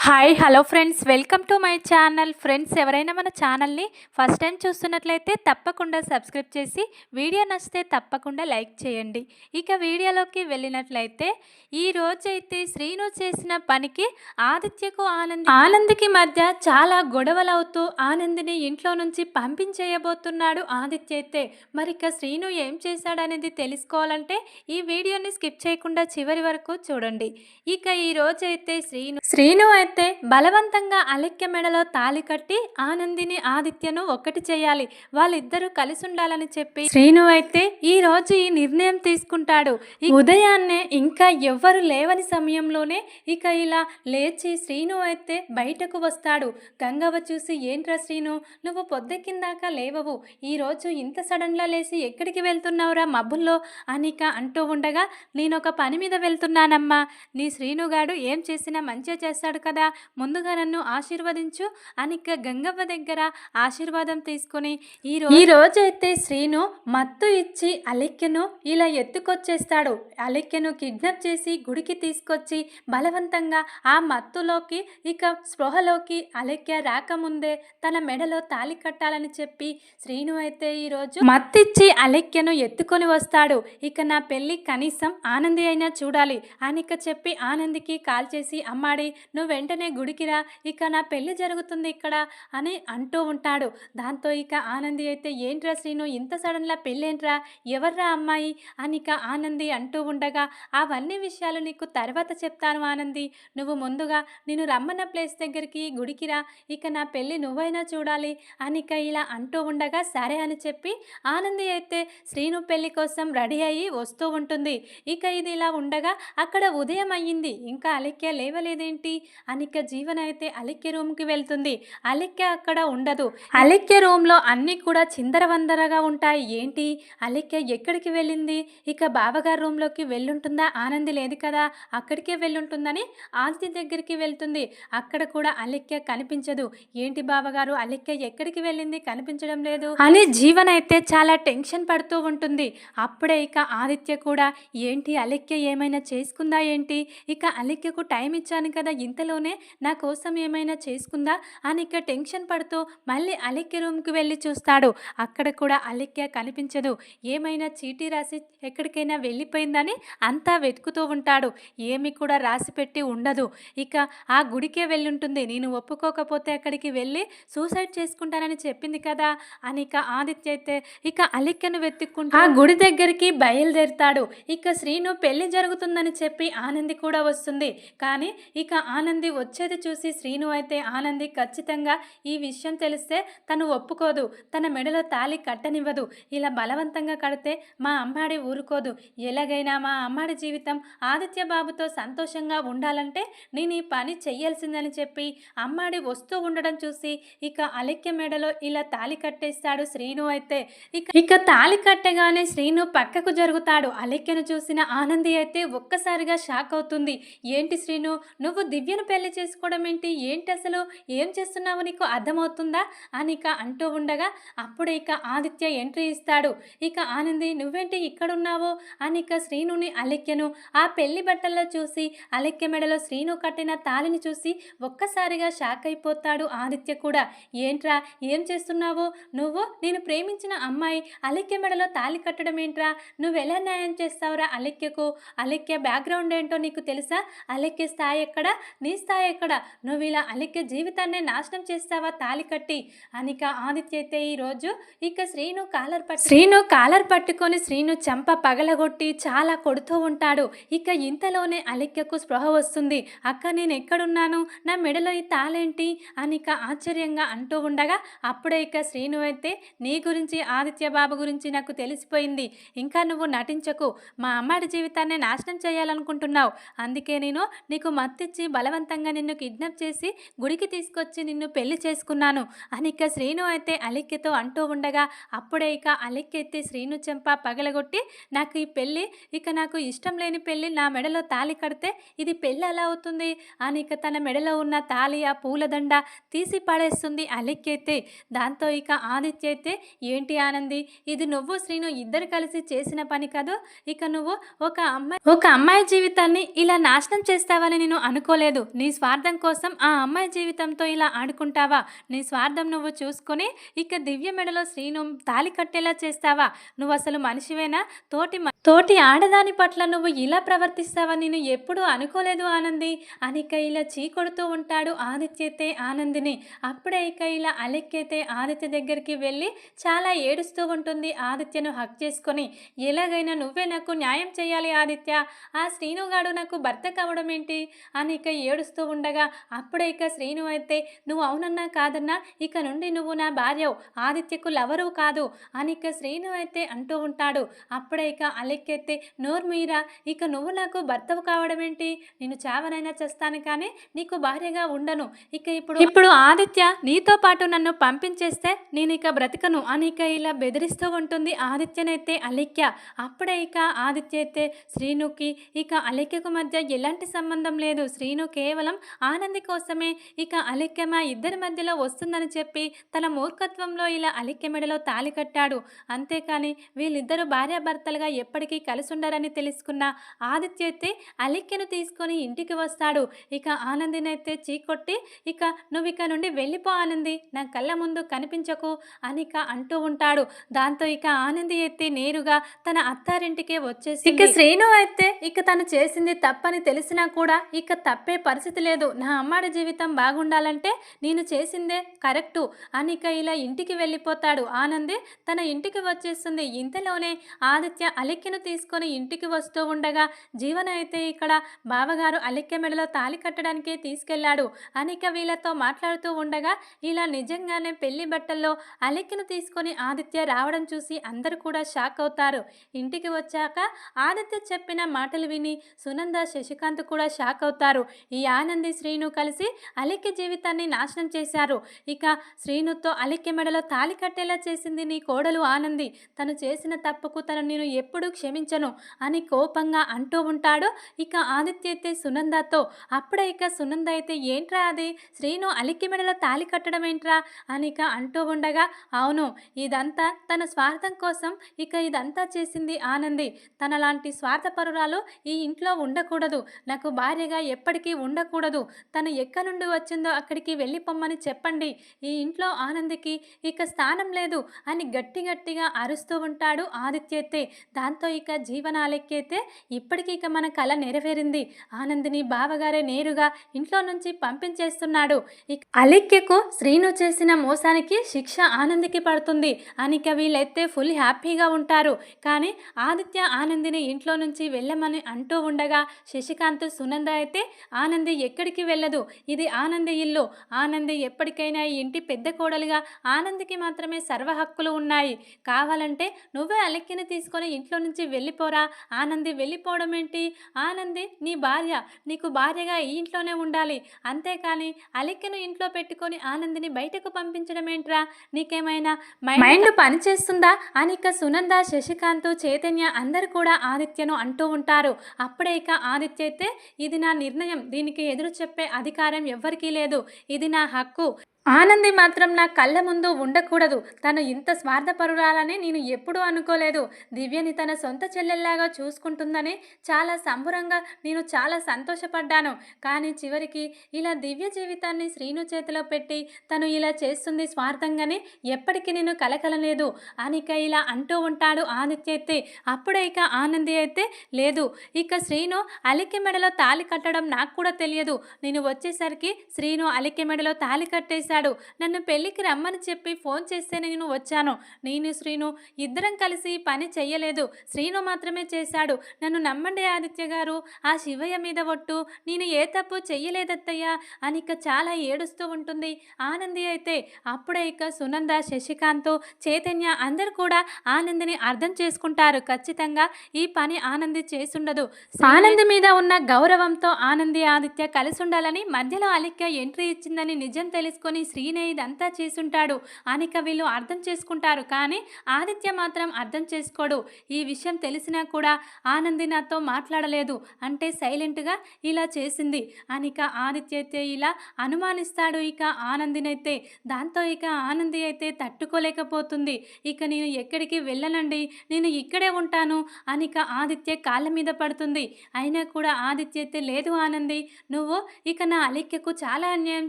Hi hello friends welcome to my channel friends ఎవరైనా మన ఛానల్ని ఫస్ట్ టైం చూస్తున్నట్లయితే తప్పకుండా సబ్స్క్రైబ్ చేసి వీడియో నచ్చితే తప్పకుండా లైక్ చేయండి. ఇక వీడియోలోకి వెళ్ళినట్లయితే ఈ రోజైతే శ్రీను చేసిన పనికి ఆదిత్యకు ఆనంద్ ఆనంద్కి మధ్య చాలా గొడవలు అవుతూ ఆనందిని ఇంట్లో నుంచి పంపించేయబోతున్నాడు ఆదిత్య అయితే. మరి ఇక శ్రీను ఏం చేశాడనేది తెలుసుకోవాలంటే ఈ వీడియోని స్కిప్ చేయకుండా చివరి వరకు చూడండి. ఇక ఈ రోజైతే శ్రీను శ్రీను అయితే బలవంతంగా అలెక్య మెడలో తాలి కట్టి ఆనందిని ఆదిత్యను ఒక్కటి చేయాలి వాళ్ళిద్దరూ కలిసి ఉండాలని చెప్పి శ్రీను అయితే ఈ రోజు ఈ నిర్ణయం తీసుకుంటాడు. ఈ ఉదయాన్నే ఇంకా ఎవ్వరు లేవని సమయంలోనే ఇక ఇలా లేచి శ్రీను అయితే బయటకు వస్తాడు. గంగవ్వ చూసి ఏంట్రా శ్రీను నువ్వు పొద్దెక్కిందాకా లేవవు. ఈ రోజు ఇంత సడన్లా లేచి ఎక్కడికి వెళ్తున్నావురా మబ్బుల్లో? అనిక అంటూ ఉండగా నేను ఒక పని మీద వెళ్తున్నానమ్మా. నీ శ్రీనుగాడు ఏం చేసినా మంచిగా చేస్తాడు కదా ముందుగా నన్ను ఆశీర్వదించు. అనిక గంగవ్వ దగ్గర ఆశీర్వాదం తీసుకొని ఈ ఈ రోజైతే శ్రీను మత్తు ఇచ్చి అలెక్యను ఇలా ఎత్తుకొచ్చేస్తాడు. అలెక్యను కిడ్నాప్ చేసి గుడికి తీసుకొచ్చి బలవంతంగా ఆ మత్తులోకి ఇక స్పృహలోకి అలెక్య రాకముందే తన మెడలో తాలి కట్టాలని చెప్పి శ్రీను అయితే ఈరోజు మత్తిచ్చి అలెక్యను ఎత్తుకొని వస్తాడు. ఇక నా పెళ్ళి కనీసం ఆనంది అయినా చూడాలి. అనిక చెప్పి ఆనందికి కాల్ చేసి అమ్మాడి నువ్వు వెంటనే వెంటనే గుడికిరా ఇక నా పెళ్ళి జరుగుతుంది ఇక్కడ అని అంటూ ఉంటాడు. దాంతో ఇక ఆనంది అయితే ఏంట్రా శ్రీను ఇంత సడన్లా పెళ్ళేంట్రా? ఎవర్రా అమ్మాయి? అనిక ఆనంది అంటూ ఉండగా అవన్నీ విషయాలు నీకు తర్వాత చెప్తాను ఆనంది. నువ్వు ముందుగా నేను రమ్మన్న ప్లేస్ దగ్గరికి గుడికిరా. ఇక నా పెళ్ళి నువ్వైనా చూడాలి అనిక ఇలా అంటూ ఉండగా సరే అని చెప్పి ఆనంది అయితే శ్రీను పెళ్ళి కోసం రెడీ అయ్యి వస్తూ ఉంటుంది. ఇక ఇది ఇలా ఉండగా అక్కడ ఉదయం అయ్యింది. ఇంకా అలెక్య లేవలేదేంటి? అని అనిక జీవన అయితే అలిక్య రూమ్కి వెళ్తుంది. అలిక్య అక్కడ ఉండదు. అలిక్య రూమ్లో అన్నీ కూడా చిందరవందరగా ఉంటాయి. ఏంటి? అలిక్య ఎక్కడికి వెళ్ళింది? ఇక బావగారు రూమ్లోకి వెళ్ళుంటుందా? ఆనంది లేదు కదా. అక్కడికే వెళ్ళుంటుందని ఆంటీ దగ్గరికి వెళ్తుంది. అక్కడ కూడా అలిక్య కనిపించదు. ఏంటి బావగారు? అలిక్య ఎక్కడికి వెళ్ళింది? కనిపించడం లేదు. అని జీవన అయితే చాలా టెన్షన్ పడుతూ ఉంటుంది. అప్పుడే ఇక ఆదిత్య కూడా ఏంటి అలిక్య ఏమైనా చేసుకుందా ఏంటి? ఇక అలిక్యకు టైం ఇచ్చాను కదా ఇంతలోనే నా కోసం ఏమైనా చేసుకుందా? అని ఇక టెన్షన్ పడుతూ మళ్ళీ అలిక్య రూమ్కి వెళ్ళి చూస్తాడు. అక్కడ కూడా అలిక్య కనిపించదు. ఏమైనా చీటీ రాసి ఎక్కడికైనా వెళ్ళిపోయిందని అంతా వెతుకుతూ ఉంటాడు. ఏమి కూడా రాసి పెట్టి ఉండదు. ఇక ఆ గుడికే వెళ్ళుంటుంది. నేను ఒప్పుకోకపోతే అక్కడికి వెళ్ళి సూసైడ్ చేసుకుంటానని చెప్పింది కదా? అని ఇక ఆదిత్య అయితే ఇక అలిక్యను వెతుక్కుంటూ ఆ గుడి దగ్గరికి బయలుదేరుతాడు. ఇక శ్రీను పెళ్ళి జరుగుతుందని చెప్పి ఆనంది కూడా వస్తుంది. కానీ ఇక ఆనంది వచ్చేది చూసి శ్రీను అయితే ఆనంది ఖచ్చితంగా ఈ విషయం తెలిస్తే తను ఒప్పుకోదు. తన మెడలో తాలి కట్టనివ్వదు. ఇలా బలవంతంగా కడితే మా అమ్మాడి ఊరుకోదు. ఎలాగైనా మా అమ్మాడి జీవితం ఆదిత్య బాబుతో సంతోషంగా ఉండాలంటే నేను ఈ పని చెయ్యాల్సిందని చెప్పి అమ్మాడి వస్తూ ఉండడం చూసి ఇక అలెక్య మెడలో ఇలా తాలి కట్టేస్తాడు శ్రీను అయితే. ఇక ఇక తాలి కట్టగానే శ్రీను పక్కకు జరుగుతాడు. అలెక్యను చూసిన ఆనంది అయితే ఒక్కసారిగా షాక్ అవుతుంది. ఏంటి శ్రీను? నువ్వు దివ్యను పెళ్ళి చేసుకోవడం ఏంటి? ఏంటి అసలు? ఏం చేస్తున్నావు? నీకు అర్థమవుతుందా? అని ఇక అంటూ ఉండగా అప్పుడు ఇక ఆదిత్య ఎంట్రీ ఇస్తాడు. ఇక ఆనంది నువ్వేంటి ఇక్కడున్నావు? అని ఇక శ్రీనుని అలెక్యను ఆ పెళ్ళి బట్టల్లో చూసి అలెక్య మెడలో శ్రీను కట్టిన తాలిని చూసి ఒక్కసారిగా షాక్ అయిపోతాడు ఆదిత్య కూడా. ఏంట్రా? ఏం చేస్తున్నావు? నువ్వు? నేను ప్రేమించిన అమ్మాయి. అలెక్య మెడలో తాలి కట్టడం ఏంట్రా? నువ్వు ఎలా న్యాయం చేస్తావురా అలెక్యకు? అలెక్య బ్యాక్గ్రౌండ్ ఏంటో నీకు తెలుసా? అలెక్య స్థాయి ఎక్కడ? నీ స్థాయి ఎక్కడ? నువ్వు ఇలా అలెక్య జీవితాన్ని నాశనం చేస్తావా? తాలి కట్టి. అనిక ఆదిత్య అయితే ఈరోజు ఇక శ్రీను కాలర్ పట్టు శ్రీను కాలర్ పట్టుకొని శ్రీను చంప పగలగొట్టి చాలా కొడుతూ ఉంటాడు. ఇక ఇంతలోనే అలిక్యకు స్పృహ వస్తుంది. అక్క నేను ఎక్కడున్నాను? నా మెడలో ఈ తాలేంటి? అనిక ఆశ్చర్యంగా అంటూ ఉండగా అప్పుడే ఇక శ్రీను అయితే నీ గురించి ఆదిత్య బాబు గురించి నాకు తెలిసిపోయింది. ఇంకా నువ్వు నటించకు. మా అమ్మాడి జీవితాన్ని నాశనం చేయాలనుకుంటున్నావు. అందుకే నేను నీకు మత్తిచ్చి బలవంతంగా నిన్ను కిడ్నాప్ చేసి గుడికి తీసుకొచ్చి నిన్ను పెళ్ళి చేసుకున్నాను. అని ఇక శ్రీను అయితే అలిక్యతో అంటూ ఉండగా అప్పుడే ఇక అలిక్య అయితే శ్రీను చెంప పగలగొట్టి నాకు ఈ పెళ్ళి ఇక నాకు ఇష్టం లేని పెళ్ళి నా మెడలో తాలి కడితే ఇది పెళ్ళి ఎలా అవుతుంది? అని ఇక తన మెడలో ఉన్న తాలి ఆ పూలదండ తీసి పడేస్తుంది అలిక్య అయితే దాంతో ఇక ఆదిత్య అయితే ఏంటి ఆనంది ఇది నువ్వు శ్రీను ఇద్దరు కలిసి చేసిన పని కాదు? ఇక నువ్వు ఒక అమ్మాయి ఒక అమ్మాయి జీవితాన్ని ఇలా నాశనం చేస్తావని నేను అనుకోలేదు. నీ నీ స్వార్థం కోసం ఆ అమ్మాయి జీవితంతో ఇలా ఆడుకుంటావా? నీ స్వార్థం నువ్వు చూసుకొని ఇక దివ్య మెడలో శ్రీను తాలి కట్టేలా చేస్తావా? నువ్వు అసలు మనిషివేనా? తోటి తోటి ఆడదాని పట్ల నువ్వు ఇలా ప్రవర్తిస్తావని నేను ఎప్పుడూ అనుకోలేదు ఆనంది. అని ఇక ఇలా చీకొడుతూ ఉంటాడు ఆదిత్య అయితే ఆనందిని. అప్పుడే ఇక ఇలా అలెక్కైతే ఆదిత్య దగ్గరికి వెళ్ళి చాలా ఏడుస్తూ ఉంటుంది ఆదిత్యను హక్ చేసుకొని. ఎలాగైనా నువ్వే నాకు న్యాయం చేయాలి ఆదిత్య. ఆ శ్రీనుగాడు నాకు భర్త కావడం ఏంటి? అని ఇక ఏడుస్తూ ఉండగా అప్పుడే ఇక శ్రీను అయితే నువ్వు అవునన్నా కాదన్నా ఇక నుండి నువ్వు నా భార్యవు. ఆదిత్యకు లవరు కాదు. అని ఇక శ్రీను అయితే అంటూ ఉంటాడు. అప్పుడే ఇక అలెక్కైతే నోర్మీరా ఇక నువ్వు నాకు భర్తవు కావడం ఏంటి నేను చావనైనా చేస్తాను కానీ నీకు భార్యగా ఉండను. ఇక ఇప్పుడు ఇప్పుడు ఆదిత్య నీతో పాటు నన్ను పంపించేస్తే నేను ఇక బ్రతకను అని ఇక ఇలా బెదిరిస్తూ ఉంటుంది ఆదిత్యనైతే అలిక్య అప్పుడే ఇక ఆదిత్య అయితే శ్రీనుకి ఇక అలిక్యకు మధ్య ఎలాంటి సంబంధం లేదు. శ్రీను కేవలం ఆనంది కోసమే. ఇక అలిక్య మా ఇద్దరి మధ్యలో వస్తుందని చెప్పి తన మూర్ఖత్వంలో ఇలా అలిక్య మెడలో తాలి కట్టాడు. అంతేకాని వీళ్ళిద్దరూ భార్యాభర్తలుగా ఎప్పటికీ కలిసి ఉండరని తెలుసుకున్న ఆదిత్య అయితే అలిక్యను తీసుకొని ఇంటికి వస్తాడు. ఇక ఆనందినైతే చీకొట్టి ఇక నువ్వు ఇక నుండి వెళ్ళిపో ఆనంది నా కళ్ళ ముందు కనిపించకు అని ఇక అంటూ ఉంటాడు. దాంతో ఇక ఆనంది అయితే నేరుగా తన అత్తారింటికే వచ్చేసి ఇక శ్రీను అయితే ఇక తను చేసింది తప్పని తెలిసినా కూడా ఇక తప్పే పరిస్థితి లేదు. నా అమ్మాడి జీవితం బాగుండాలంటే నేను చేసిందే కరెక్టు అని ఇక ఇలా ఇంటికి వెళ్ళిపోతాడు. ఆనంది తన ఇంటికి వచ్చేస్తుంది. ఇంతలోనే ఆదిత్య అలిక్యను తీసుకొని ఇంటికి వస్తూ ఉండగా జీవన అయితే ఇక్కడ బావగారు అలిక్య మెడలో తాలి కట్టడానికే తీసుకెళ్ళాడు అనిక వీళ్ళతో మాట్లాడుతూ ఉండగా ఇలా నిజంగానే పెళ్ళి బట్టల్లో అలిక్యను తీసుకొని ఆదిత్య రావడం చూసి అందరూ కూడా షాక్ అవుతారు. ఇంటికి వచ్చాక ఆదిత్య చెప్పిన మాటలు విని సునంద శశికాంత్ కూడా షాక్ అవుతారు. ఈ ఆనంది శ్రీను కలిసి అలిక్య జీవితాన్ని నాశనం చేశారు. ఇక శ్రీనుతో అలిక్య మెడలో తాలి కట్టేలా చేసింది నీ కోడలు ఆనంది. తను చేసిన తప్పుకు తను నేను ఎప్పుడు క్షమించను అని కోపంగా అంటూ ఉంటాడు. ఇక ఆదిత్య అయితే సునందతో అప్పుడే ఇక సునంద అయితే ఏంట్రా అది? శ్రీను అలికి మెడలో తాలి కట్టడం ఏంట్రా? అని ఇక అంటూ ఉండగా అవును ఇదంతా తన స్వార్థం కోసం ఇక ఇదంతా చేసింది ఆనంది. తన లాంటి స్వార్థపరురాలు ఈ ఇంట్లో ఉండకూడదు. నాకు భార్యగా ఎప్పటికీ ఉండకూడదు. తను ఎక్కడి నుండి వచ్చిందో అక్కడికి వెళ్ళిపోమ్మని చెప్పండి. ఈ ఇంట్లో ఆనందికి ఇక స్థానం లేదు అని గట్టి గట్టిగా అరుస్తూ ఉంటాడు ఆదిత్యతే దాంతో ఇక జీవనాలెక్కైతే ఇప్పటికీ ఇక మన కళ నెరవేరింది. ఆనందిని బావగారే నేరుగా ఇంట్లో నుంచి పంపించేస్తున్నాడు. ఇక అలెక్యకు శ్రీను చేసిన మోసానికి శిక్ష ఆనందికి పడుతుంది. అనిక వీళ్ళైతే ఫుల్ హ్యాపీగా ఉంటారు. కానీ ఆదిత్య ఆనందిని ఇంట్లో నుంచి వెళ్ళమని అంటూ ఉండగా శశికాంత్ సునంద అయితే ఆనంది ఎక్కడికి వెళ్ళదు. ఇది ఆనంది ఇల్లు. ఆనంది ఎప్పటికైనా ఈ ఇంటి పెద్ద కోడలుగా ఆనందికి మాత్రమే సర్వ హక్కులు ఉన్నాయి. కావాలంటే నువ్వే అలెక్కిని తీసుకొని ఇంట్లో నుంచి వెళ్ళిపోరా? ఆనంది వెళ్ళిపోవడం ఏంటి? ఆనంది నీ భార్య నీకు భార్యగా ఈ ఇంట్లోనే ఉండాలి. అంతేకాని అలెక్కిను ఇంట్లో పెట్టుకొని ఆనందిని బయటకు పంపించడం ఏంట్రా? నీకేమైనా మైండ్ పనిచేస్తుందా? అని ఇక సునంద శశికాంత్ చైతన్య అందరు కూడా ఆదిత్యను అంటూ ఉంటారు. అప్పుడే ఇక ఆదిత్య అయితే ఇది నా నిర్ణయం. దీనికి ఎదురు చెప్పే అధికారం ఎవ్వరికీ లేదు. ఇది నా హక్కు. ఆనంది మాత్రం నా కళ్ళ ముందు ఉండకూడదు. తను ఇంత స్వార్థపరురాలని నేను ఎప్పుడూ అనుకోలేదు. దివ్యని తన సొంత చెల్లెల్లాగా చూసుకుంటుందని చాలా సంబురంగా నేను చాలా సంతోషపడ్డాను. కానీ చివరికి ఇలా దివ్య జీవితాన్ని శ్రీను చేతిలో పెట్టి తను ఇలా చేస్తుంది స్వార్థంగానే ఎప్పటికీ నేను కలకలలేదు. అనిక ఇలా అంటూ ఉంటాడు ఆదిత్య అయితే. అప్పుడే ఇక ఆనంది అయితే లేదు. ఇక శ్రీను అలికె మెడలో తాలి కట్టడం నాకు కూడా తెలియదు. నేను వచ్చేసరికి శ్రీను అలికె మెడలో తాలి కట్టేశాడు. నన్ను పెళ్ళికి రమ్మని చెప్పి ఫోన్ చేస్తే నేను వచ్చాను. నేను శ్రీను ఇద్దరం కలిసి పని చెయ్యలేదు. శ్రీను మాత్రమే చేశాడు. నన్ను నమ్మండి ఆదిత్య గారు. ఆ శివయ్య మీద ఒట్టు. నేను ఏ తప్పు చెయ్యలేదత్తయ్యా అని ఇక చాలా ఏడుస్తూ ఉంటుంది. ఆనంది అయితే అప్పుడే ఇక సునంద శశికాంత్ చైతన్య అందరు కూడా ఆనందిని అర్థం చేసుకుంటారు. ఖచ్చితంగా ఈ పని ఆనంది చేసుండదు. ఆనంది మీద ఉన్న గౌరవంతో ఆనంది ఆదిత్య కలిసి ఉండాలని మధ్యలో అలిక్య ఎంట్రీ ఇచ్చిందని నిజం తెలుసుకొని మీ శ్రీనే ఇదంతా చేసుంటాడు. అని ఇక వీళ్ళు అర్థం చేసుకుంటారు. కానీ ఆదిత్య మాత్రం అర్థం చేసుకోడు. ఈ విషయం తెలిసినా కూడా ఆనంది నాతో మాట్లాడలేదు. అంటే సైలెంట్గా ఇలా చేసింది. అనిక ఆదిత్య అయితే ఇలా అనుమానిస్తాడు. ఇక ఆనందినైతే దాంతో ఇక ఆనంది అయితే తట్టుకోలేకపోతుంది. ఇక నేను ఎక్కడికి వెళ్ళనండి? నేను ఇక్కడే ఉంటాను. అనిక ఆదిత్య కాళ్ళ మీద పడుతుంది. అయినా కూడా ఆదిత్య అయితే లేదు ఆనంది నువ్వు ఇక నా అలిక్యకు చాలా అన్యాయం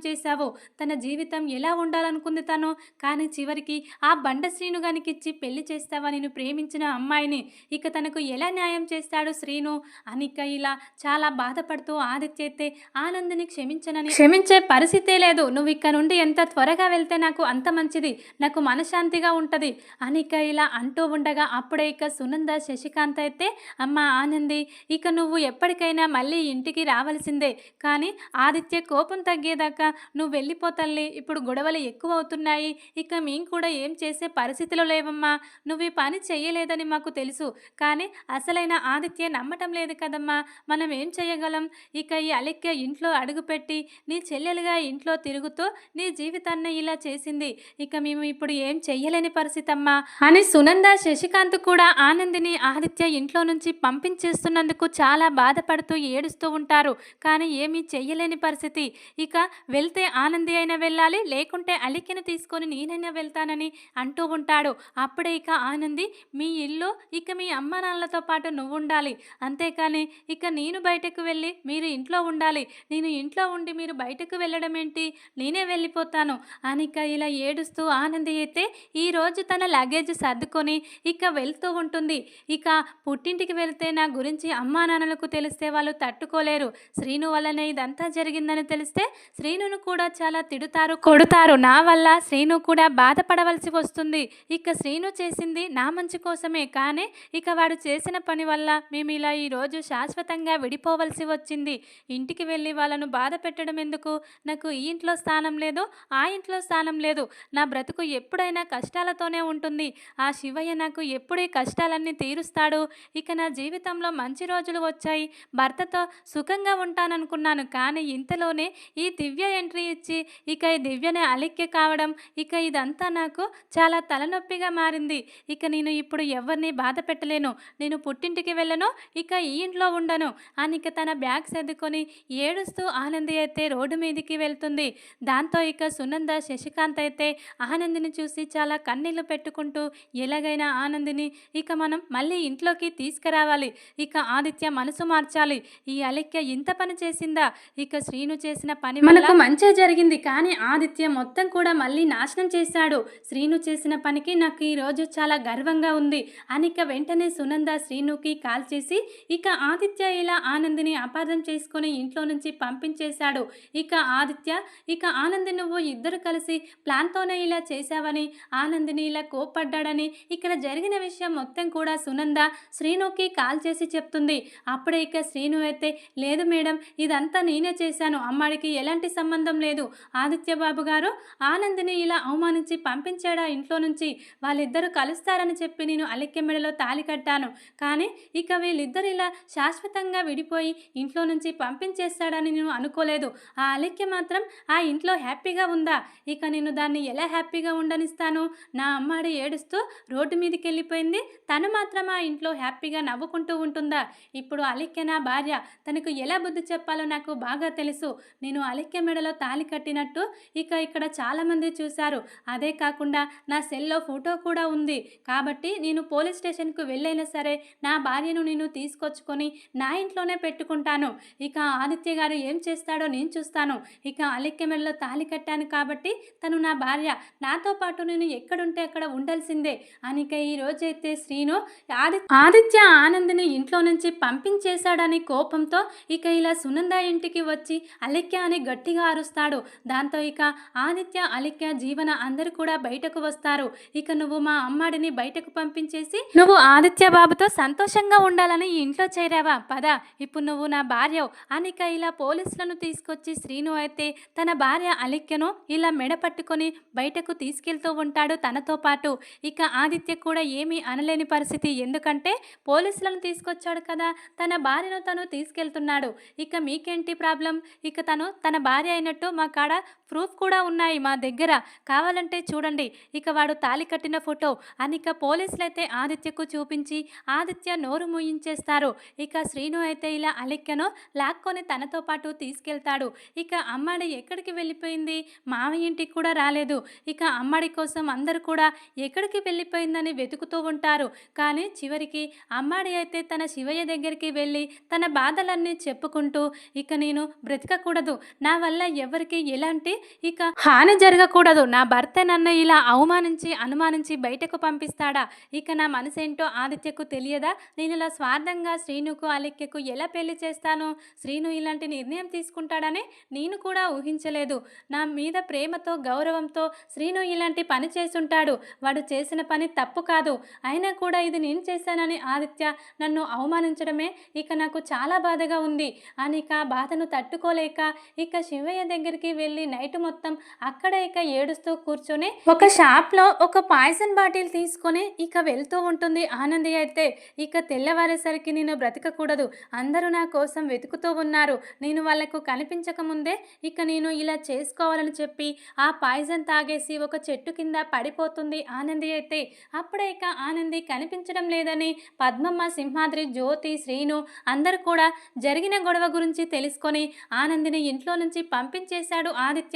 చేశావు. తన జీవితం ఎలా ఉండాలనుకుంది తను? కానీ చివరికి ఆ బండ శ్రీను గానికిచ్చి పెళ్ళి చేస్తావా నేను ప్రేమించిన అమ్మాయిని? ఇక తనకు ఎలా న్యాయం చేస్తాడు శ్రీను? అనిక ఇలా చాలా బాధపడుతూ ఆదిత్య అయితే ఆనందిని క్షమించనని క్షమించే పరిస్థితే లేదు. నువ్వు ఇక్కడ నుండి ఎంత త్వరగా వెళ్తే నాకు అంత మంచిది. నాకు మనశాంతిగా ఉంటుంది. అనిక ఇలా అంటూ ఉండగా అప్పుడే ఇక సునంద శశికాంత్ అయితే అమ్మ ఆనంది ఇక నువ్వు ఎప్పటికైనా మళ్ళీ ఇంటికి రావాల్సిందే. కానీ ఆదిత్య కోపం తగ్గేదాకా నువ్వు వెళ్ళిపోతల్లి ఇప్పుడు గొడవలు ఎక్కువ అవుతున్నాయి ఇక మేము కూడా ఏం చేసే పరిస్థితిలో లేవమ్మా. నువ్వు ఈ పని చెయ్యలేదని మాకు తెలుసు. కానీ అసలైన ఆదిత్య నమ్మటం లేదు కదమ్మా. మనం ఏం చేయగలం ఇక ఈ అలెక్య ఇంట్లో అడుగుపెట్టి నీ చెల్లెలుగా ఇంట్లో తిరుగుతూ నీ జీవితాన్ని ఇలా చేసింది. ఇక మేము ఇప్పుడు ఏం చెయ్యలేని పరిస్థితి అమ్మా అని సునంద శశికాంత్ కూడా ఆనందిని ఆదిత్య ఇంట్లో నుంచి పంపించేస్తున్నందుకు చాలా బాధపడుతూ ఏడుస్తూ ఉంటారు. కానీ ఏమీ చెయ్యలేని పరిస్థితి. ఇక వెళ్తే ఆనంది అయినా వెళ్ళాలి లేకుంటే అలికిని తీసుకొని నేనైనా వెళ్తానని అంటూ ఉంటాడు. అప్పుడే ఇక ఆనంది మీ ఇల్లు ఇక మీ అమ్మ నాన్నలతో పాటు నువ్వు ఉండాలి అంతేకాని ఇక నేను బయటకు వెళ్ళి మీరు ఇంట్లో ఉండాలి. నేను ఇంట్లో ఉండి మీరు బయటకు వెళ్ళడం ఏంటి? నేనే వెళ్ళిపోతాను. అనిక ఇలా ఏడుస్తూ ఆనంది అయితే ఈరోజు తన లగేజ్ సర్దుకొని ఇక వెళ్తూ ఉంటుంది. ఇక పుట్టింటికి వెళ్తే నా గురించి అమ్మా నాన్నలకు తెలిస్తే వాళ్ళు తట్టుకోలేరు. శ్రీను వల్లనే ఇదంతా జరిగిందని తెలిస్తే శ్రీనును కూడా చాలా తిడుతారు. కొడుతారు. నా వల్ల శ్రీను కూడా బాధపడవలసి వస్తుంది. ఇక శ్రీను చేసింది నా మంచి కోసమే. కానీ ఇక వాడు చేసిన పని వల్ల మేము ఇలా ఈరోజు శాశ్వతంగా విడిపోవలసి వచ్చింది. ఇంటికి వెళ్ళి వాళ్ళను బాధ పెట్టడం ఎందుకు? నాకు ఈ ఇంట్లో స్థానం లేదు ఆ ఇంట్లో స్థానం లేదు. నా బ్రతుకు ఎప్పుడైనా కష్టాలతోనే ఉంటుంది. ఆ శివయ్య నాకు ఎప్పుడు ఈ కష్టాలన్నీ తీరుస్తాడు. ఇక నా జీవితంలో మంచి రోజులు వచ్చాయి. భర్తతో సుఖంగా ఉంటాననుకున్నాను. కానీ ఇంతలోనే ఈ దివ్య ఎంట్రీ ఇచ్చి ఇక దివ్యనే అలిక్య కావడం ఇక ఇదంతా నాకు చాలా తలనొప్పిగా మారింది. ఇక నేను ఇప్పుడు ఎవరిని బాధ పెట్టలేను. నేను పుట్టింటికి వెళ్ళను ఇక ఈ ఇంట్లో ఉండను అని ఇక తన బ్యాగ్ సర్దుకొని ఏడుస్తూ ఆనంది అయితే రోడ్డు మీదకి వెళ్తుంది. దాంతో ఇక సునంద శశికాంత్ అయితే ఆనందిని చూసి చాలా కన్నీళ్ళు పెట్టుకుంటూ ఎలాగైనా ఆనందిని ఇక మనం మళ్ళీ ఇంట్లోకి తీసుకురావాలి. ఇక ఆదిత్య మనసు మార్చాలి. ఈ అలిక్య ఇంత పని చేసిందా? ఇక శ్రీను చేసిన పని మనకు మంచి జరిగింది కానీ ఆదిత్య మొత్తం కూడా మళ్ళీ నాశనం చేశాడు. శ్రీను చేసిన పనికి నాకు ఈ రోజు చాలా గర్వంగా ఉంది. అనిక వెంటనే సునంద శ్రీనుకి కాల్ చేసి ఇక ఆదిత్య ఇలా ఆనందిని అపార్థం చేసుకొని ఇంట్లో నుంచి పంపించేశాడు. ఇక ఆదిత్య ఇక ఆనంది నువ్వు ఇద్దరు కలిసి ప్లాన్తోనే ఇలా చేశావని ఆనందిని ఇలా కోప్పడ్డాడని ఇక్కడ జరిగిన విషయం మొత్తం కూడా సునంద శ్రీనుకి కాల్ చేసి చెప్తుంది. అప్పుడే ఇక శ్రీను అయితే లేదు మేడం ఇదంతా నేనే చేశాను. అమ్మాడికి ఎలాంటి సంబంధం లేదు. ఆదిత్య బాబు గారు ఆనందిని ఇలా అవమానించి పంపించాడా? ఇంట్లో నుంచి వాళ్ళిద్దరూ కలుస్తారని చెప్పి నేను అలిక్య మెడలో తాలి కట్టాను. కానీ ఇక వీళ్ళిద్దరు ఇలా శాశ్వతంగా విడిపోయి ఇంట్లో నుంచి పంపించేస్తాడని నేను అనుకోలేదు. ఆ అలిక్య మాత్రం ఆ ఇంట్లో హ్యాపీగా ఉందా? ఇక నేను దాన్ని ఎలా హ్యాపీగా ఉండనిస్తాను? నా అమ్మాడు ఏడుస్తూ రోడ్డు మీదకి వెళ్ళిపోయింది. తను మాత్రం ఆ ఇంట్లో హ్యాపీగా నవ్వుకుంటూ ఉంటుందా? ఇప్పుడు అలిక్య నా భార్య. తనకు ఎలా బుద్ధి చెప్పాలో నాకు బాగా తెలుసు. నేను అలిక్య మెడలో తాలి కట్టినట్టు ఇక ఇక్కడ చాలామంది చూశారు. అదే కాకుండా నా సెల్లో ఫోటో కూడా ఉంది. కాబట్టి నేను పోలీస్ స్టేషన్కు వెళ్ళైనా సరే నా భార్యను నేను తీసుకొచ్చుకొని నా ఇంట్లోనే పెట్టుకుంటాను. ఇక ఆదిత్య గారు ఏం చేస్తాడో నేను చూస్తాను. ఇక అలిక్య మెడలో తాలి కట్టాను కాబట్టి తను నా భార్య. నాతో పాటు నేను ఎక్కడుంటే అక్కడ ఉండాల్సిందే అనిక ఈ రోజైతే శ్రీను ఆది ఆదిత్య ఆనంద్ని ఇంట్లో నుంచి పంపించేశాడని కోపంతో ఇక ఇలా సునంద ఇంటికి వచ్చి అలిక్య అని గట్టిగా అరుస్తాడు. దాంతో ఇక ఆదిత్య అలిక్య జీవన అందరూ కూడా బయటకు వస్తారు. ఇక నువ్వు మా అమ్మాడిని బయటకు పంపించేసి నువ్వు ఆదిత్య బాబుతో సంతోషంగా ఉండాలని ఇంట్లో చేరావా? పద ఇప్పుడు నువ్వు నా భార్య అనిక ఇలా పోలీసులను తీసుకొచ్చి శ్రీను అయితే తన భార్య అలిక్యను ఇలా మెడ పట్టుకొని బయటకు తీసుకెళ్తూ ఉంటాడు తనతో పాటు. ఇక ఆదిత్య కూడా ఏమీ అనలేని పరిస్థితి. ఎందుకంటే పోలీసులను తీసుకొచ్చాడు కదా తన భార్యను తను తీసుకెళ్తున్నాడు. ఇక మీకేంటి ప్రాబ్లం? ఇక తను తన భార్య అయినట్టు మా కాడ ప్రూఫ్ కూడా ఉన్నాయి మా దగ్గర. కావాలంటే చూడండి. ఇక వాడు తాలి కట్టిన ఫోటో అనిక పోలీసులైతే పోలీసులు అయితే ఆదిత్యకు చూపించి ఆదిత్య నోరు మూయించేస్తారు. ఇక శ్రీను అయితే ఇలా అలెక్కను లాక్కొని తనతో పాటు తీసుకెళ్తాడు. ఇక అమ్మాడి ఎక్కడికి వెళ్ళిపోయింది? మామయ్య ఇంటికి కూడా రాలేదు. ఇక అమ్మాడి కోసం అందరు కూడా ఎక్కడికి వెళ్ళిపోయిందని వెతుకుతూ ఉంటారు. కానీ చివరికి అమ్మాడి అయితే తన శివయ్య దగ్గరికి వెళ్ళి తన బాధలన్నీ చెప్పుకుంటూ ఇక నేను బ్రతకకూడదు. నా వల్ల ఎవరికి ఎలాంటి ఇక హాని జరగకూడదు. నా భర్త నన్ను ఇలా అవమానించి అనుమానించి బయటకు పంపిస్తాడా? ఇక నా మనసేంటో ఆదిత్యకు తెలియదా? నేను ఇలా స్వార్థంగా శ్రీనుకు అలిక్యకు ఎలా పెళ్ళి చేస్తాను? శ్రీను ఇలాంటి నిర్ణయం తీసుకుంటాడని నేను కూడా ఊహించలేదు. నా మీద ప్రేమతో గౌరవంతో శ్రీను ఇలాంటి పని చేసుంటాడు వాడు చేసిన పని తప్పు కాదు. అయినా కూడా ఇది నేను చేశానని ఆదిత్య నన్ను అవమానించడమే ఇక నాకు చాలా బాధగా ఉంది. అని ఇక బాధను తట్టుకోలేక ఇక శివయ్య దగ్గరికి వెళ్ళి నైట్ మొత్తం అక్కడ ఇక ఏడుస్తూ కూర్చొని ఒక షాప్లో ఒక పాయిజన్ బాటిల్ తీసుకొని ఇక వెళ్తూ ఉంటుంది. ఆనంది అయితే ఇక తెల్లవారేసరికి నేను బ్రతకకూడదు. అందరూ నా కోసం వెతుకుతూ ఉన్నారు. నేను వాళ్ళకు కనిపించక ముందే ఇక నేను ఇలా చేసుకోవాలని చెప్పి ఆ పాయిజన్ తాగేసి ఒక చెట్టు కింద పడిపోతుంది ఆనంది అయితే. అప్పుడే ఇక ఆనంది కనిపించడం లేదని పద్మమ్మ సింహాద్రి జ్యోతి శ్రీను అందరూ కూడా జరిగిన గొడవ గురించి తెలుసుకొని ఆనందిని ఇంట్లో నుంచి పంపించేశాడు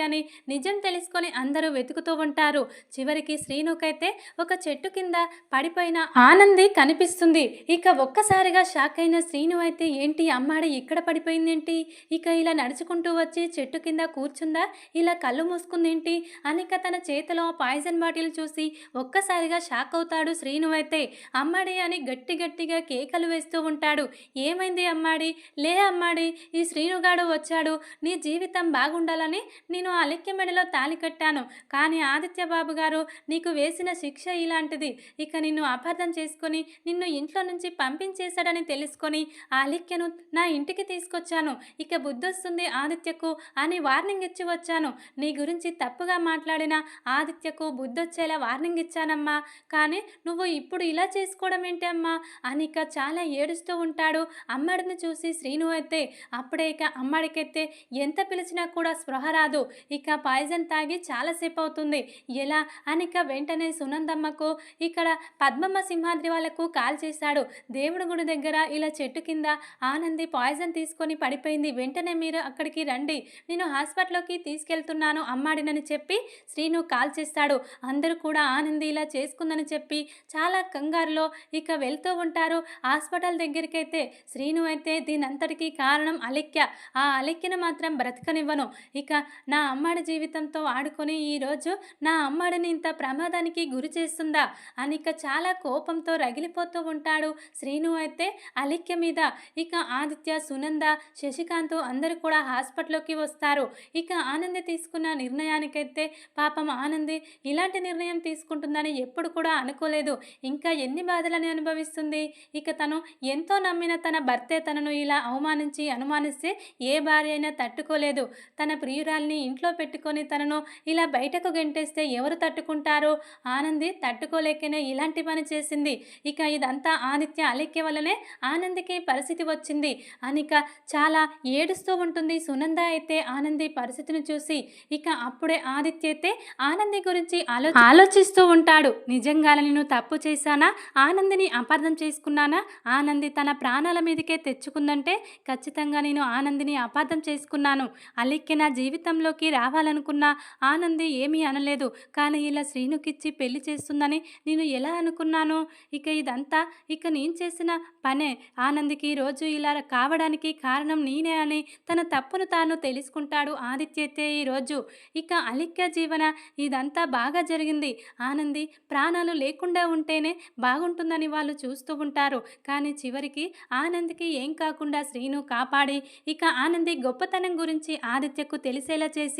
అని నిజం తెలుసుకొని అందరూ వెతుకుతూ ఉంటారు. చివరికి శ్రీనుకైతే ఒక చెట్టు కింద పడిపోయిన ఆనంది కనిపిస్తుంది. ఇక ఒక్కసారిగా షాక్ అయిన శ్రీను అయితే ఏంటి అమ్మాడి ఇక్కడ పడిపోయిందేంటి? ఇక ఇలా నడుచుకుంటూ వచ్చి చెట్టు కింద కూర్చుందా? ఇలా కళ్ళు మూసుకుందేంటి? అనిక తన చేతిలో పాయిజన్ బాటిల్ చూసి ఒక్కసారిగా షాక్ అవుతాడు శ్రీను అయితే. అమ్మాడి అని గట్టి గట్టిగా కేకలు వేస్తూ ఉంటాడు. ఏమైంది అమ్మాడి? లే అమ్మాడి ఈ శ్రీనుగాడు వచ్చాడు. నీ జీవితం బాగుండాలని నేను అలెక్య మెడలో తాలి కట్టాను. కానీ ఆదిత్య బాబు గారు నీకు వేసిన శిక్ష ఇలాంటిది. ఇక నిన్ను అపార్థం చేసుకొని నిన్ను ఇంట్లో నుంచి పంపించేశాడని తెలుసుకొని ఆ అలెక్యను నా ఇంటికి తీసుకొచ్చాను. ఇక బుద్ధొస్తుంది ఆదిత్యకు అని వార్నింగ్ ఇచ్చి వచ్చాను. నీ గురించి తప్పుగా మాట్లాడిన ఆదిత్యకు బుద్ధొచ్చేలా వార్నింగ్ ఇచ్చానమ్మా. కానీ నువ్వు ఇప్పుడు ఇలా చేసుకోవడం ఏంటి అమ్మా? అని ఇక చాలా ఏడుస్తూ ఉంటాడు. అమ్మడిని చూసి శ్రీను అయితే అప్పుడే ఇక అమ్మడికైతే ఎంత పిలిచినా కూడా స్పృహ రాదు. ఇక పాయిజన్ తాగి చాలాసేపు అవుతుంది ఎలా? అనిక వెంటనే సునందమ్మకు ఇక్కడ పద్మమ్మ సింహాద్రి వాళ్ళకు కాల్ చేశాడు. దేవుడి గుడి దగ్గర ఇలా చెట్టు కింద ఆనంది పాయిజన్ తీసుకొని పడిపోయింది. వెంటనే మీరు అక్కడికి రండి. నేను హాస్పిటల్లోకి తీసుకెళ్తున్నాను అమ్మాడినని చెప్పి శ్రీను కాల్ చేస్తాడు. అందరూ కూడా ఆనంది ఇలా చేసుకుందని చెప్పి చాలా కంగారులో ఇక వెళ్తూ ఉంటారు. హాస్పిటల్ దగ్గరికైతే శ్రీను అయితే దీనంతటికీ కారణం అలిక్య ఆ అలిక్యను మాత్రం బ్రతకనివ్వను. ఇక నా అమ్మాడి జీవితంతో ఆడుకొని ఈరోజు నా అమ్మాడిని ఇంత ప్రమాదానికి గురి చేస్తుందా? అని ఇక చాలా కోపంతో రగిలిపోతూ ఉంటాడు. శ్రీను అయితే అలిక్య మీద ఇక ఆదిత్య సునంద శశికాంత్ అందరూ కూడా హాస్పిటల్లోకి వస్తారు. ఇక ఆనంది తీసుకున్న నిర్ణయానికైతే పాపం ఆనంది ఇలాంటి నిర్ణయం తీసుకుంటుందని ఎప్పుడు కూడా అనుకోలేదు. ఇంకా ఎన్ని బాధలని అనుభవిస్తుంది? ఇక తను ఎంతో నమ్మిన తన భర్తే తనను ఇలా అవమానించి అనుమానిస్తే ఏ భార్య అయినా తట్టుకోలేదు. తన ప్రియురాల్ని ఇంట్లో పెట్టుకొని తనను ఇలా బయటకు గెంటేస్తే ఎవరు తట్టుకుంటారు? ఆనంది తట్టుకోలేకనే ఇలాంటి పని చేసింది. ఇక ఇదంతా ఆదిత్య అలిక్య వల్లనే ఆనందికి పరిస్థితి వచ్చింది. అనిక చాలా ఏడుస్తూ ఉంటుంది. సునంద అయితే ఆనంది పరిస్థితిని చూసి ఇక అప్పుడే ఆదిత్య అయితే ఆనంది గురించి ఆలో ఆలోచిస్తూ ఉంటాడు. నిజంగా నేను తప్పు చేశానా? ఆనందిని అపార్థం చేసుకున్నానా? ఆనంది తన ప్రాణాల మీదకే తెచ్చుకుందంటే ఖచ్చితంగా నేను ఆనందిని అపార్థం చేసుకున్నాను. అలిక్కి నా జీవితంలోకి రావాలనుకున్నా ఆనంది ఏమీ అనలేదు. కానీ ఇలా శ్రీనుకిచ్చి పెళ్ళి చేస్తుందని నేను ఎలా అనుకున్నాను? ఇక ఇదంతా ఇక నేను చేసిన పనే. ఆనందికి రోజు ఇలా కావడానికి కారణం నేనే అని తన తప్పును తాను తెలుసుకుంటాడు ఆదిత్య ఈరోజు ఇక అలిక్య జీవన ఇదంతా బాగా జరిగింది. ఆనంది ప్రాణాలు లేకుండా ఉంటేనే బాగుంటుందని వాళ్ళు చూస్తూ ఉంటారు. కానీ చివరికి ఆనంద్కి ఏం కాకుండా శ్రీను కాపాడి ఇక ఆనంది గొప్పతనం గురించి ఆదిత్యకు తెలిసేలా చేసి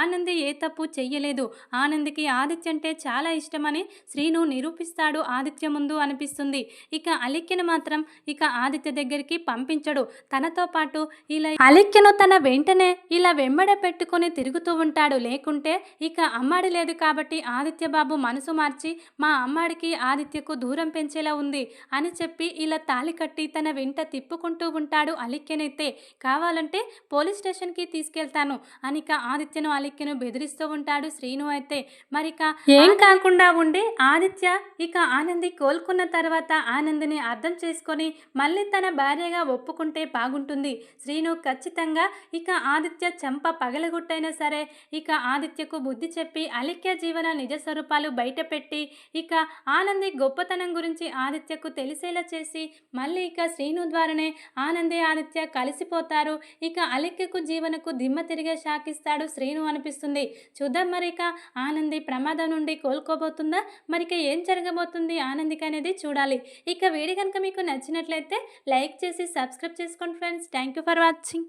ఆనంది ఏ తప్పు చెయ్యలేదు. ఆనందికి ఆదిత్య అంటే చాలా ఇష్టమని శ్రీను నిరూపిస్తాడు ఆదిత్య ముందు అనిపిస్తుంది. ఇక అలిక్యను మాత్రం ఇక ఆదిత్య దగ్గరికి పంపించడు. తనతో పాటు ఇలా అలిక్యను తన వెంటనే ఇలా వెంబడ పెట్టుకొని తిరుగుతూ ఉంటాడు. లేకుంటే ఇక అమ్మాడి లేదు కాబట్టి ఆదిత్య బాబు మనసు మార్చి మా అమ్మాడికి ఆదిత్యకు దూరం పెంచేలా ఉంది అని చెప్పి ఇలా తాళి కట్టి తన వెంట తిప్పుకుంటూ ఉంటాడు అలిక్యనైతే. కావాలంటే పోలీస్ స్టేషన్కి తీసుకెళ్తాను అనిక ఆదిత్యను అలిక్యను బెదిరిస్తూ ఉంటాడు శ్రీను అయితే. మరి ఇక ఏం కాకుండా ఉండి ఆదిత్య ఇక ఆనంది కోలుకున్న తర్వాత ఆనందిని అర్థం చేసుకొని మళ్ళీ తన భార్యగా ఒప్పుకుంటే బాగుంటుంది. శ్రీను ఖచ్చితంగా ఇక ఆదిత్య చెంప పగలగొట్టైనా సరే ఇక ఆదిత్యకు బుద్ధి చెప్పి అలిక్య జీవన నిజ స్వరూపాలు బయటపెట్టి ఇక ఆనంది గొప్పతనం గురించి ఆదిత్యకు తెలిసేలా చేసి మళ్ళీ ఇక శ్రీను ద్వారానే ఆనంది ఆదిత్య కలిసిపోతారు. ఇక అలిక్యకు జీవనకు దిమ్మ తిరిగే షాకిస్తాడు శ్రీను అనిపిస్తుంది. చూద్దాం మరి ఇక ఆనంది ప్రమాదం నుండి కోలుకోబోతుందా? మరిక ఏం జరగబోతుంది ఆనందికి అనేది చూడాలి. ఇక వీడియో కనుక మీకు నచ్చినట్లయితే లైక్ చేసి సబ్స్క్రైబ్ చేసుకోండి friends. Thank you for watching.